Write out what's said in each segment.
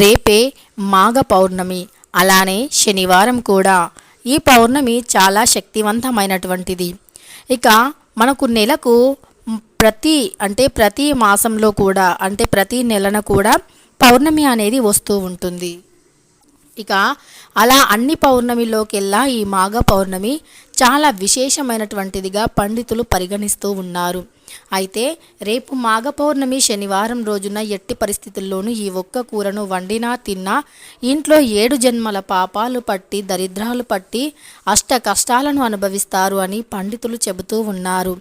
రేపే మాఘ పౌర్ణమి. అలానే శనివారం కూడా. ఈ పౌర్ణమి చాలా శక్తివంతమైనటువంటిది. ఇక మనకు నెలకు ప్రతి అంటే ప్రతి మాసంలో కూడా అంటే ప్రతి నెలన కూడా పౌర్ణమి అనేది వస్తూ ఉంటుంది. ఇక అలా అన్ని పౌర్ణమిలోకెల్లా ఈ మాఘ పౌర్ణమి చాలా విశేషమైనటువంటిదిగా పండితులు పరిగణిస్తూ ఉన్నారు. అయితే రేపు మాఘ పౌర్ణమి శనివారం రోజున ఎట్టి పరిస్థితుల్లోనూ ఈ ఒక్క కూరను వండినా తిన్నా ఇంట్లో ఏడు జన్మల పాపాలు పట్టి దరిద్రాలు పట్టి అష్ట కష్టాలను అనుభవిస్తారు అని పండితులు చెబుతూ ఉన్నారు.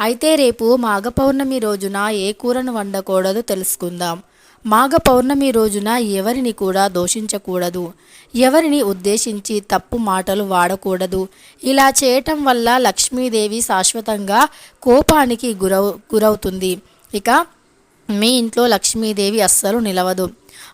అయితే రేపు మాఘ పౌర్ణమి రోజున ఏ కూరను వండకూడదో తెలుసుకుందాం. మాఘ పౌర్ణమి రోజున ఎవరిని కూడా దోషించకూడదు. ఎవరిని ఉద్దేశించి తప్పు మాటలు వాడకూడదు. ఇలా చేయటం వల్ల లక్ష్మీదేవి శాశ్వతంగా కోపానికి గురవు గురవుతుంది. ఇక మీ ఇంట్లో లక్ష్మీదేవి అస్సలు నిలవదు.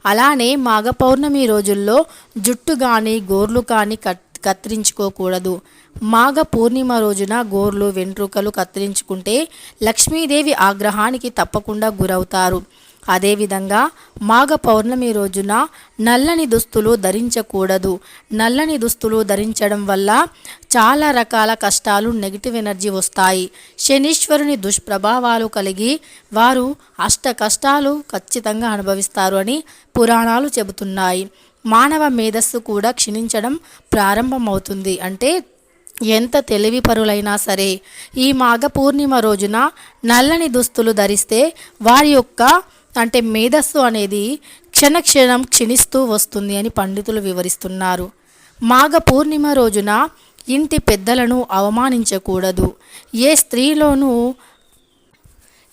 అలానే మాఘ పౌర్ణమి రోజుల్లో జుట్టు కానీ గోర్లు కానీ కట్ కత్తిరించుకోకూడదు. మాఘ పూర్ణిమ రోజున గోర్లు వెంట్రుకలు కత్తిరించుకుంటే లక్ష్మీదేవి ఆగ్రహానికి తప్పకుండా గురవుతారు. అదేవిధంగా మాఘ పౌర్ణమి రోజున నల్లని దుస్తులు ధరించకూడదు. నల్లని దుస్తులు ధరించడం వల్ల చాలా రకాల కష్టాలు నెగిటివ్ ఎనర్జీ వస్తాయి. శనీశ్వరుని దుష్ప్రభావాలు కలిగి వారు అష్ట కష్టాలు ఖచ్చితంగా అనుభవిస్తారు అని పురాణాలు చెబుతున్నాయి. మానవ మేధస్సు కూడా క్షీణించడం ప్రారంభమవుతుంది. అంటే ఎంత తెలివి పరులైనా సరే ఈ మాఘ పూర్ణిమ రోజున నల్లని దుస్తులు ధరిస్తే వారి యొక్క అంటే మేధస్సు అనేది క్షణక్షణం క్షీణిస్తూ వస్తుంది అని పండితులు వివరిస్తున్నారు. మాఘ పూర్ణిమ రోజున ఇంటి పెద్దలను అవమానించకూడదు. ఏ స్త్రీలోనూ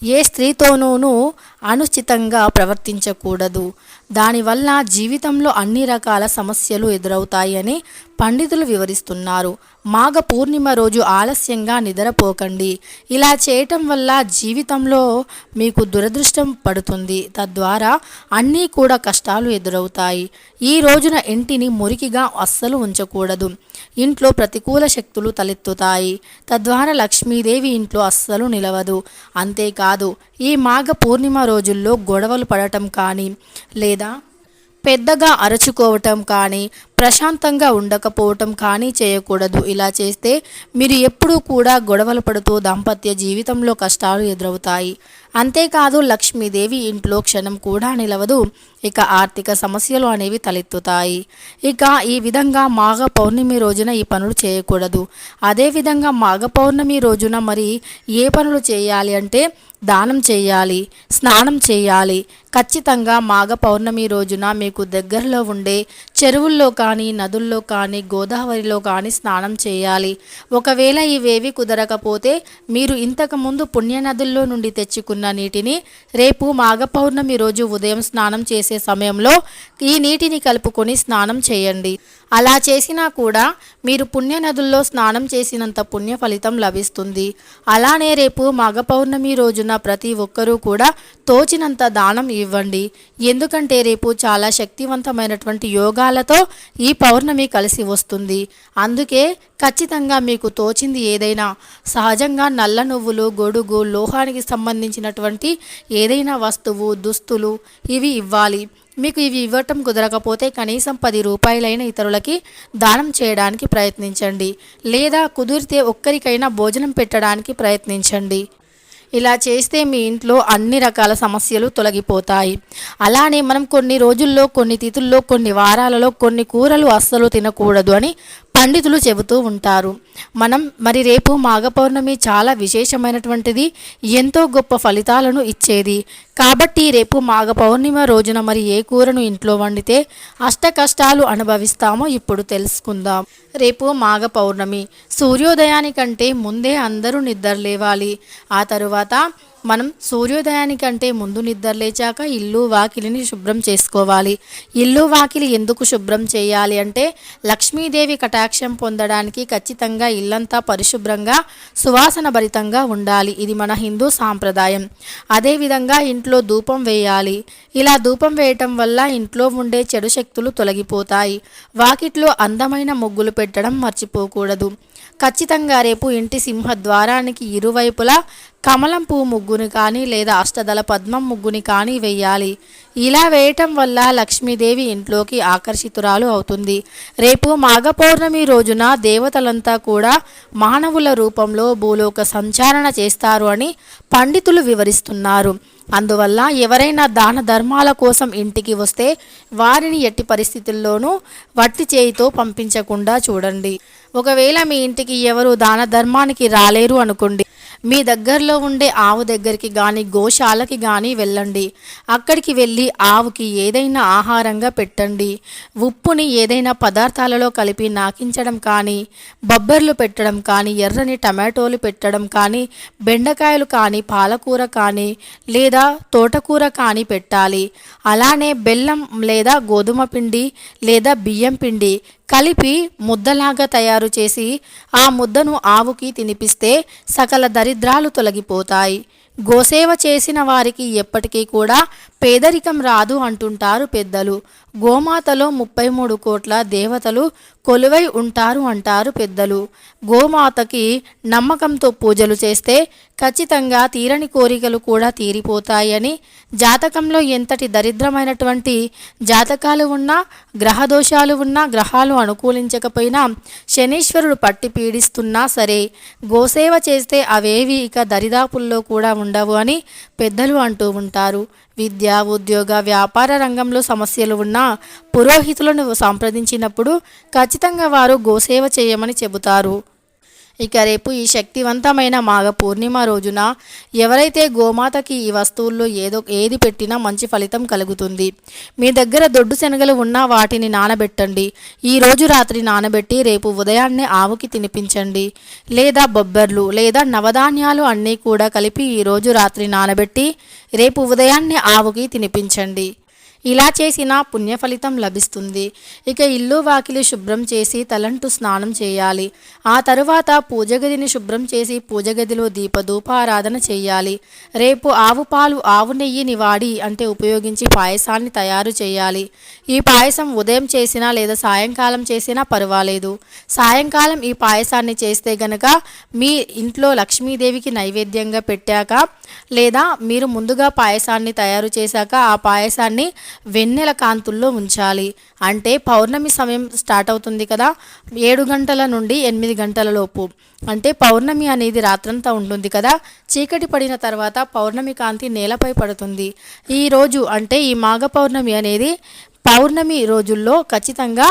ఏ స్త్రీతోనూ అనుచితంగా ప్రవర్తించకూడదు. దానివల్ల జీవితంలో అన్ని రకాల సమస్యలు ఎదురవుతాయని పండితులు వివరిస్తున్నారు. మాఘ పూర్ణిమ రోజు ఆలస్యంగా నిద్రపోకండి. ఇలా చేయటం వల్ల జీవితంలో మీకు దురదృష్టం పడుతుంది. తద్వారా అన్నీ కూడా కష్టాలు ఎదురవుతాయి. ఈ రోజున ఇంటిని మురికిగా అస్సలు ఉంచకూడదు. ఇంట్లో ప్రతికూల శక్తులు తలెత్తుతాయి. తద్వారా లక్ష్మీదేవి ఇంట్లో అస్సలు నిలవదు. అంతేకాదు ఈ మాఘ పూర్ణిమ రోజుల్లో గొడవలు పడటం కానీ లేదా పెద్దగా అరుచుకోవటం కానీ ప్రశాంతంగా ఉండకపోవటం కానీ చేయకూడదు. ఇలా చేస్తే మీరు ఎప్పుడూ కూడా గొడవలు పడుతూ దాంపత్య జీవితంలో కష్టాలు ఎదురవుతాయి. అంతేకాదు లక్ష్మీదేవి ఇంట్లో క్షణం కూడా నిలవదు. ఇక ఆర్థిక సమస్యలు అనేవి తలెత్తుతాయి. ఇక ఈ విధంగా మాఘ పౌర్ణమి రోజున ఈ పనులు చేయకూడదు. అదేవిధంగా మాఘ పౌర్ణమి రోజున మరి ఏ పనులు చేయాలి అంటే దానం చేయాలి స్నానం చేయాలి. ఖచ్చితంగా మాఘ పౌర్ణమి రోజున మీకు దగ్గరలో ఉండే చెరువుల్లో కానీ నదుల్లో కానీ గోదావరిలో కానీ స్నానం చేయాలి. ఒకవేళ ఇవేవి కుదరకపోతే మీరు ఇంతకుముందు పుణ్యనదుల్లో నుండి తెచ్చుకున్న నీటిని రేపు మాఘ పౌర్ణమి రోజు ఉదయం స్నానం చేసే సమయంలో ఈ నీటిని కలుపుకొని స్నానం చేయండి. అలా చేసినా కూడా మీరు పుణ్యనదుల్లో స్నానం చేసినంత పుణ్య ఫలితం లభిస్తుంది. అలానే రేపు మాఘ పౌర్ణమి రోజున ప్రతి ఒక్కరూ కూడా తోచినంత దానం ఇవ్వండి. ఎందుకంటే రేపు చాలా శక్తివంతమైనటువంటి యోగాలతో ఈ పౌర్ణమి కలిసి వస్తుంది. అందుకే ఖచ్చితంగా మీకు తోచింది ఏదైనా సహజంగా నల్ల నువ్వులు గొడుగు లోహానికి సంబంధించినటువంటి ఏదైనా వస్తువు దుస్తులు ఇవి ఇవ్వాలి. మీకు ఇవి ఇవ్వటం కుదరకపోతే కనీసం పది రూపాయలైన ఇతరులకి దానం చేయడానికి ప్రయత్నించండి. లేదా కుదిరితే ఒక్కరికైనా భోజనం పెట్టడానికి ప్రయత్నించండి. ఇలా చేస్తే మీ ఇంట్లో అన్ని రకాల సమస్యలు తొలగిపోతాయి. అలానే మనం కొన్ని రోజుల్లో కొన్ని తిథుల్లో కొన్ని వారాలలో కొన్ని కూరలు అస్సలు తినకూడదు అని పండితులు చెబుతూ ఉంటారు. మనం మరి రేపు మాఘ పౌర్ణమి చాలా విశేషమైనటువంటిది ఎంతో గొప్ప ఫలితాలను ఇచ్చేది. కాబట్టి రేపు మాఘ పౌర్ణిమ రోజున మరి ఏ కూరను ఇంట్లో వండితే అష్ట కష్టాలు అనుభవిస్తామో ఇప్పుడు తెలుసుకుందాం. రేపు మాఘ పౌర్ణమి సూర్యోదయానికంటే ముందే అందరూ నిద్ర లేవాలి. ఆ తరువాత మనం సూర్యోదయానికంటే ముందు నిద్ర లేచాక ఇల్లు వాకిలిని శుభ్రం చేసుకోవాలి. ఇల్లు వాకిలి ఎందుకు శుభ్రం చేయాలి అంటే లక్ష్మీదేవి కటాక్షం పొందడానికి ఖచ్చితంగా ఇల్లంతా పరిశుభ్రంగా సువాసన భరితంగా ఉండాలి. ఇది మన హిందూ సాంప్రదాయం. అదేవిధంగా ఇంట్లో ధూపం వేయాలి. ఇలా ధూపం వేయటం వల్ల ఇంట్లో ఉండే చెడు శక్తులు తొలగిపోతాయి. వాకిట్లో అందమైన ముగ్గులు పెట్టడం మర్చిపోకూడదు. ఖచ్చితంగా రేపు ఇంటి సింహద్వారానికి ఇరువైపులా కమలం పువ్వు ముగ్గుని కానీ లేదా అష్టదళ పద్మం ముగ్గుని కానీ వేయాలి. ఇలా వేయటం వల్ల లక్ష్మీదేవి ఇంట్లోకి ఆకర్షితురాలు అవుతుంది. రేపు మాఘ పౌర్ణమి రోజున దేవతలంతా కూడా మానవుల రూపంలో భూలోక సంచారణ చేస్తారు అని పండితులు వివరిస్తున్నారు. అందువల్ల ఎవరైనా దాన ధర్మాల కోసం ఇంటికి వస్తే వారిని ఎట్టి పరిస్థితుల్లోనూ వట్టి చేయితో పంపించకుండా చూడండి. ఒకవేళ మీ ఇంటికి ఎవరు దాన ధర్మానికి రాలేరు అనుకోండి మీ దగ్గరలో ఉండే ఆవు దగ్గరికి కానీ గోశాలకి కానీ వెళ్ళండి. అక్కడికి వెళ్ళి ఆవుకి ఏదైనా ఆహారంగా పెట్టండి. ఉప్పుని ఏదైనా పదార్థాలలో కలిపి నాకించడం కానీ బొబ్బర్లు పెట్టడం కానీ ఎర్రని టమాటోలు పెట్టడం కానీ బెండకాయలు కానీ పాలకూర కానీ లేదా తోటకూర కానీ పెట్టాలి. అలానే బెల్లం లేదా గోధుమ పిండి లేదా బియ్యం పిండి కలిపి ముద్దలాగా తయారు చేసి ఆ ముద్దను ఆవుకి తినిపిస్తే సకల దరిద్రాలు తొలగిపోతాయి. గోసేవ చేసిన వారికి ఎప్పటికీ కూడా పేదరికం రాదు అంటుంటారు పెద్దలు. గోమాతలో ముప్పై మూడు కోట్ల దేవతలు కొలువై ఉంటారు అంటారు పెద్దలు. గోమాతకి నమ్మకంతో పూజలు చేస్తే ఖచ్చితంగా తీరని కోరికలు కూడా తీరిపోతాయని జాతకంలో ఎంతటి దరిద్రమైనటువంటి జాతకాలు ఉన్నా గ్రహదోషాలు ఉన్నా గ్రహాలు అనుకూలించకపోయినా శనీశ్వరుడు పట్టి పీడిస్తున్నా సరే గోసేవ చేస్తే అవేవి ఇక దరిదాపుల్లో కూడా ఉండవు అని పెద్దలు అంటూ ఉంటారు. విద్య ఉద్యోగ వ్యాపార రంగంలో సమస్యలు ఉన్నా పురోహితులను సంప్రదించినప్పుడు ఖచ్చితంగా వారు గోసేవ చేయమని చెబుతారు. ఇక రేపు ఈ శక్తివంతమైన మాఘ పూర్ణిమ రోజున ఎవరైతే గోమాతకి ఈ వస్తువుల్లో ఏదో ఏది పెట్టినా మంచి ఫలితం కలుగుతుంది. మీ దగ్గర దొడ్డు శనగలు ఉన్నా వాటిని నానబెట్టండి. ఈ రోజు రాత్రి నానబెట్టి రేపు ఉదయాన్నే ఆవుకి తినిపించండి. లేదా బొబ్బర్లు లేదా నవధాన్యాలు అన్నీ కూడా కలిపి ఈ రోజు రాత్రి నానబెట్టి రేపు ఉదయాన్నే ఆవుకి తినిపించండి. ఇలా చేసిన పుణ్య ఫలితం లభిస్తుంది. ఇక ఇల్లు వాకిలి శుభ్రం చేసి తలంటు స్నానం చేయాలి. ఆ తరువాత పూజగదిని శుభ్రం చేసి పూజ గదిలో చేయాలి. రేపు ఆవు పాలు ఆవు నెయ్యిని వాడి అంటే ఉపయోగించి పాయసాన్ని తయారు చేయాలి. ఈ పాయసం ఉదయం చేసినా లేదా సాయంకాలం చేసినా పర్వాలేదు. సాయంకాలం ఈ పాయసాన్ని చేస్తే గనక మీ ఇంట్లో లక్ష్మీదేవికి నైవేద్యంగా పెట్టాక లేదా మీరు ముందుగా పాయసాన్ని తయారు చేశాక ఆ పాయసాన్ని వెన్నెల కాంతుల్లో ఉంచాలి. అంటే పౌర్ణమి సమయం స్టార్ట్ అవుతుంది కదా ఏడు గంటల నుండి ఎనిమిది గంటల లోపు. అంటే పౌర్ణమి అనేది రాత్రంతా ఉంటుంది కదా చీకటి పడిన తర్వాత పౌర్ణమి కాంతి నేలపై పడుతుంది. ఈరోజు అంటే ఈ మాఘ పౌర్ణమి అనేది పౌర్ణమి రోజుల్లో ఖచ్చితంగా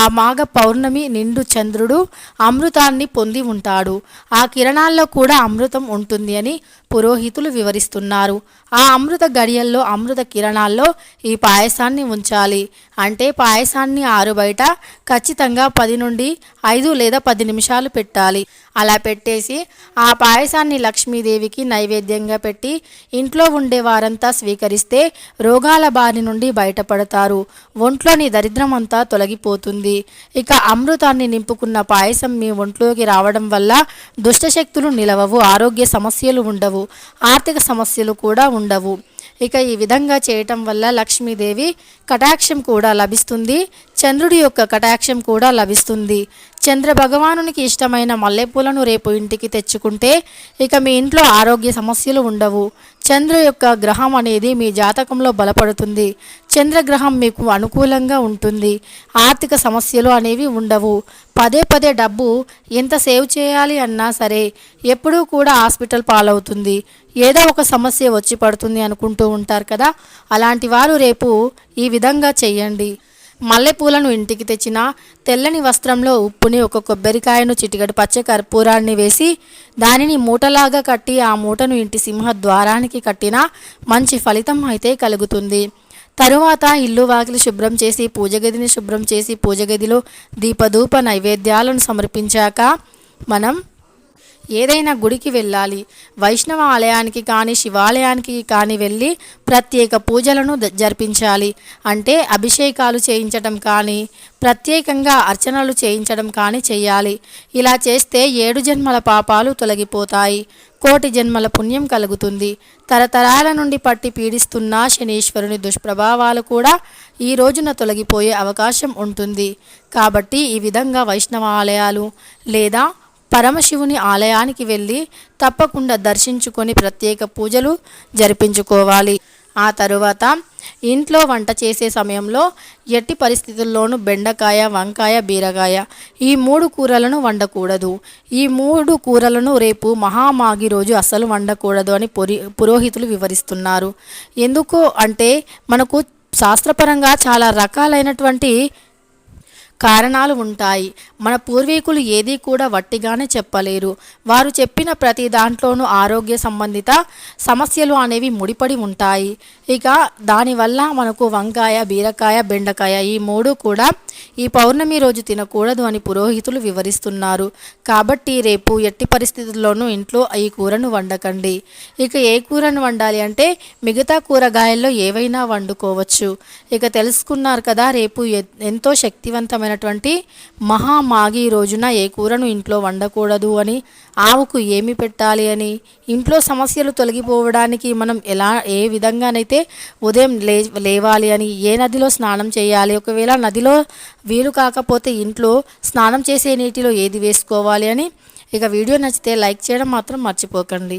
ఆ మాఘ పౌర్ణమి నిండు చంద్రుడు అమృతాన్ని పొంది ఉంటాడు. ఆ కిరణాల్లో కూడా అమృతం ఉంటుంది అని పురోహితులు వివరిస్తున్నారు. ఆ అమృత గడియల్లో అమృత కిరణాల్లో ఈ పాయసాన్ని ఉంచాలి. అంటే పాయసాన్ని ఆరు బయట ఖచ్చితంగా పది నుండి ఐదు లేదా పది నిమిషాలు పెట్టాలి. అలా పెట్టేసి ఆ పాయసాన్ని లక్ష్మీదేవికి నైవేద్యంగా పెట్టి ఇంట్లో ఉండే వారంతా స్వీకరిస్తే రోగాల బారి నుండి బయటపడతారు. ఒంట్లోని దరిద్రం అంతా తొలగిపోతుంది. ఇక అమృతాన్ని నింపుకున్న పాయసం మీ ఒంట్లోకి రావడం వల్ల దుష్టశక్తులు నిలవవు ఆరోగ్య సమస్యలు ఉండవు. ఆర్థిక సమస్యలు కూడా ఉండవు. ఇక ఈ విధంగా చేయటం వల్ల లక్ష్మీదేవి కటాక్షం కూడా లభిస్తుంది. చంద్రుడి యొక్క కటాక్షం కూడా లభిస్తుంది. చంద్ర భగవానునికి ఇష్టమైన మల్లెపూలను రేపు ఇంటికి తెచ్చుకుంటే ఇక మీ ఇంట్లో ఆరోగ్య సమస్యలు ఉండవు. చంద్ర యొక్క గ్రహం అనేది మీ జాతకంలో బలపడుతుంది. చంద్రగ్రహం మీకు అనుకూలంగా ఉంటుంది. ఆర్థిక సమస్యలు అనేవి ఉండవు. పదే పదే డబ్బు ఎంత సేవ్ చేయాలి అన్నా సరే ఎప్పుడూ కూడా హాస్పిటల్ పాలవుతుంది. ఏదో ఒక సమస్య వచ్చి పడుతుంది అనుకుంటూ ఉంటారు కదా? అలాంటి వారు రేపు ఈ విధంగా చెయ్యండి మల్లెపూలను ఇంటికి తెచ్చిన తెల్లని వస్త్రంలో ఉప్పుని ఒక కొబ్బరికాయను చిటికడు పచ్చ కర్పూరాన్ని వేసి దానిని మూటలాగా కట్టి ఆ మూటను ఇంటి సింహ ద్వారానికి కట్టినా మంచి ఫలితం అయితే కలుగుతుంది. తరువాత ఇల్లు వాకిలి శుభ్రం చేసి పూజగదిని శుభ్రం చేసి పూజ గదిలో దీపధూప నైవేద్యాలను సమర్పించాక మనం ఏదైనా గుడికి వెళ్ళాలి వైష్ణవ ఆలయానికి కానీ శివాలయానికి కానీ వెళ్ళి ప్రత్యేక పూజలను జరిపించాలి. అంటే అభిషేకాలు చేయించడం కానీ ప్రత్యేకంగా అర్చనలు చేయించడం కానీ చేయాలి. ఇలా చేస్తే ఏడు జన్మల పాపాలు తొలగిపోతాయి. కోటి జన్మల పుణ్యం కలుగుతుంది. తరతరాల నుండి పట్టి పీడిస్తున్న శనీశ్వరుని దుష్ప్రభావాలు కూడా ఈ రోజున తొలగిపోయే అవకాశం ఉంటుంది. కాబట్టి ఈ విధంగా వైష్ణవ ఆలయాలు లేదా పరమశివుని ఆలయానికి వెళ్ళి తప్పకుండా దర్శించుకొని ప్రత్యేక పూజలు జరిపించుకోవాలి. ఆ తరువాత ఇంట్లో వంట చేసే సమయంలో ఎట్టి పరిస్థితుల్లోనూ బెండకాయ వంకాయ బీరకాయ ఈ మూడు కూరలను వండకూడదు. ఈ మూడు కూరలను రేపు మహామాగి రోజు అస్సలు వండకూడదు అని పురి పురోహితులు వివరిస్తున్నారు. ఎందుకు అంటే మనకు శాస్త్రపరంగా చాలా రకాలైనటువంటి కారణాలు ఉంటాయి. మన పూర్వీకులు ఏదీ కూడా వట్టిగానే చెప్పలేరు. వారు చెప్పిన ప్రతి దాంట్లోనూ ఆరోగ్య సంబంధిత సమస్యలు అనేవి ముడిపడి ఉంటాయి. ఇక దానివల్ల మనకు వంకాయ బీరకాయ బెండకాయ ఈ మూడు కూడా ఈ పౌర్ణమి రోజు తినకూడదు అని పురోహితులు వివరిస్తున్నారు. కాబట్టి రేపు ఎట్టి పరిస్థితుల్లోనూ ఇంట్లో ఈ కూరను వండకండి. ఇక ఏ కూరను వండాలి అంటే మిగతా కూరగాయల్లో ఏవైనా వండుకోవచ్చు. ఇక తెలుసుకున్నారు కదా రేపు ఎంతో శక్తివంతమైనటువంటి మహామాగి రోజున ఏ కూరను ఇంట్లో వండకూడదు అని ఆవుకు ఏమి పెట్టాలి అని ఇంట్లో సమస్యలు తొలగిపోవడానికి మనం ఎలా ఏ విధంగానైతే ఉదయం లే లేవాలి అని ఏ నదిలో స్నానం చేయాలి? ఒకవేళ నదిలో వీలు కాకపోతే ఇంట్లో స్నానం చేసే నీటిలో ఏది వేసుకోవాలి అని ఇక వీడియో నచ్చితే లైక్ చేయడం మాత్రం మర్చిపోకండి.